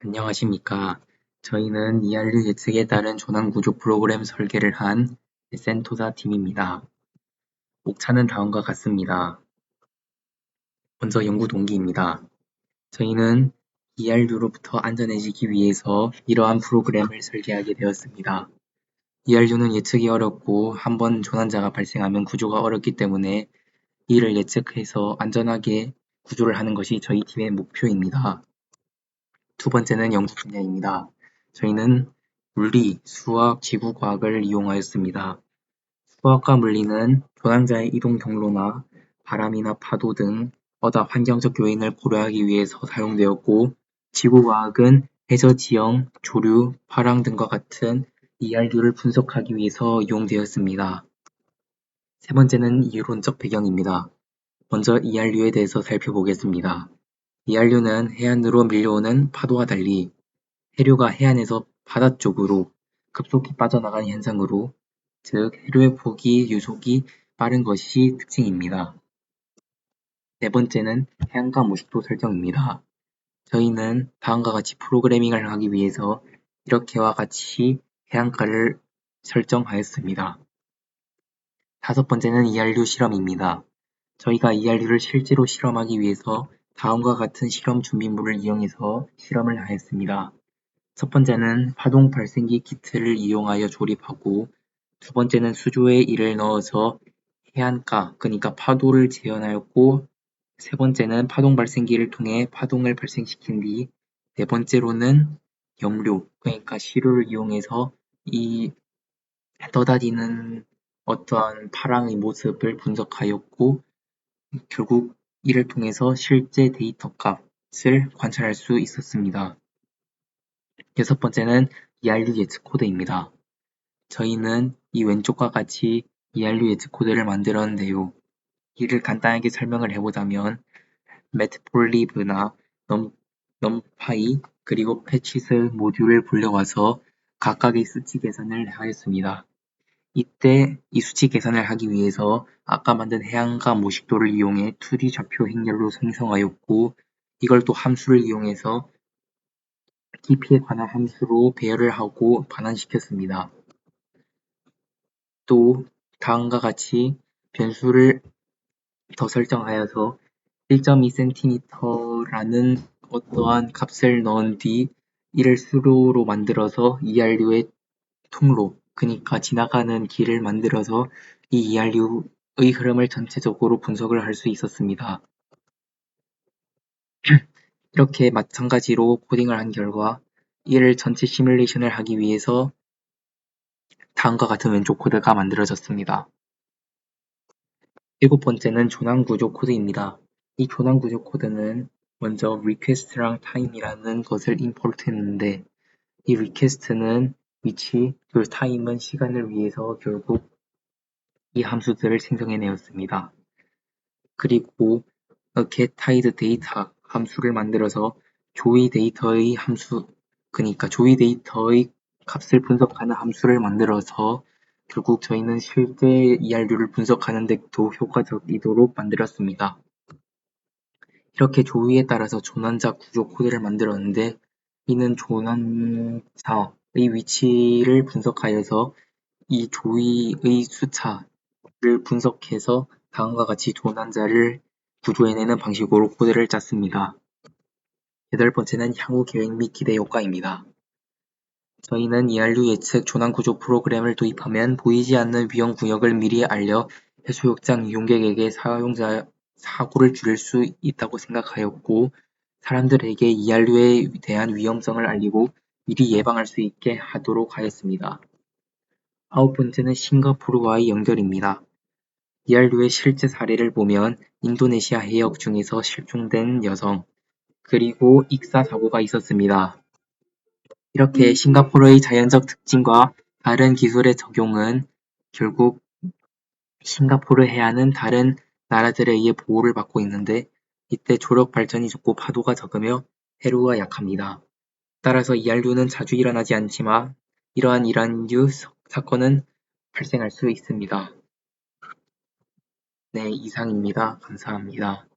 안녕하십니까. 저희는 이알류 예측에 따른 조난구조 프로그램 설계를 한 센토사 팀입니다. 목차는 다음과 같습니다. 먼저 연구 동기입니다. 저희는 ERU로부터 안전해지기 위해서 이러한 프로그램을 설계하게 되었습니다. ERU는 예측이 어렵고 한 번 조난자가 발생하면 구조가 어렵기 때문에 이를 예측해서 안전하게 구조를 하는 것이 저희 팀의 목표입니다. 두 번째는 연구 분야입니다. 저희는 물리, 수학, 지구과학을 이용하였습니다. 수학과 물리는 조난자의 이동 경로나 바람이나 파도 등 어다 환경적 요인을 고려하기 위해서 사용되었고 지구과학은 해저 지형, 조류, 파랑 등과 같은 이알류를 분석하기 위해서 이용되었습니다. 세 번째는 이론적 배경입니다. 먼저 이알류에 대해서 살펴보겠습니다. 이알류는 해안으로 밀려오는 파도와 달리 해류가 해안에서 바다 쪽으로 급속히 빠져나가는 현상으로 즉 해류의 폭이 유속이 빠른 것이 특징입니다. 네 번째는 해안가 모식도 설정입니다. 저희는 다음과 같이 프로그래밍을 하기 위해서 이렇게와 같이 해안가를 설정하였습니다. 다섯 번째는 ERU 실험입니다. 저희가 ERU를 실제로 실험하기 위해서 다음과 같은 실험 준비물을 이용해서 실험을 하였습니다. 첫 번째는 파동 발생기 키트를 이용하여 조립하고 두 번째는 수조에 이를 넣어서 해안가, 그러니까 파도를 재현하였고 세 번째는 파동 발생기를 통해 파동을 발생시킨 뒤 네 번째로는 염료, 그러니까 시료를 이용해서 이 떠다니는 어떠한 파랑의 모습을 분석하였고 결국 이를 통해서 실제 데이터 값을 관찰할 수 있었습니다. 여섯 번째는 ERU 예측 코드입니다. 저희는 이 왼쪽과 같이 ERU 예측 코드를 만들었는데요. 이를 간단하게 설명을 해보자면 매트폴리브나 넘, 넘파이 그리고 패치스 모듈을 불려와서 각각의 수치 계산을 하였습니다. 이때 이 수치 계산을 하기 위해서 아까 만든 해안가 모식도를 이용해 2D 좌표 행렬로 생성하였고 이걸 또 함수를 이용해서 깊이에 관한 함수로 배열을 하고 반환시켰습니다. 또 다음과 같이 변수를 더 설정하여서 1.2cm라는 어떠한 값을 넣은 뒤 이를 수로로 만들어서 ERU의 통로, 그러니까 지나가는 길을 만들어서 이 ERU의 흐름을 전체적으로 분석을 할 수 있었습니다. 이렇게 마찬가지로 코딩을 한 결과 이를 전체 시뮬레이션을 하기 위해서 다음과 같은 왼쪽 코드가 만들어졌습니다. 일곱 번째는 조난 구조 코드입니다. 이 조난 구조 코드는 먼저 request랑 time이라는 것을 임포트 했는데 이 request는 위치, 그리고 time은 시간을 위해서 결국 이 함수들을 생성해내었습니다. 그리고 getTide data 함수를 만들어서 조이 데이터의 함수, 그러니까 조이 데이터의 값을 분석하는 함수를 만들어서 결국 저희는 실제 ERU를 분석하는 데도 효과적이도록 만들었습니다. 이렇게 조이에 따라서 조난자 구조 코드를 만들었는데 이는 조난자의 위치를 분석하여서 이 조이의 숫자를 분석해서 다음과 같이 조난자를 구조해내는 방식으로 코드를 짰습니다. 여덟 번째는 향후 계획 및 기대 효과입니다. 저희는 ERU 예측 조난 구조 프로그램을 도입하면 보이지 않는 위험 구역을 미리 알려 해수욕장 이용객에게 사용자 사고를 줄일 수 있다고 생각하였고 사람들에게 ERU에 대한 위험성을 알리고 미리 예방할 수 있게 하도록 하였습니다. 아홉 번째는 싱가포르와의 연결입니다. ERU의 실제 사례를 보면 인도네시아 해역 중에서 실종된 여성, 그리고 익사 사고가 있었습니다. 이렇게 싱가포르의 자연적 특징과 다른 기술의 적용은 결국 싱가포르 해안은 다른 나라들에 의해 보호를 받고 있는데 이때 조력 발전이 적고 파도가 적으며 해류가 약합니다. 따라서 이알류는 자주 일어나지 않지만 이러한 이란류 사건은 발생할 수 있습니다. 네, 이상입니다. 감사합니다.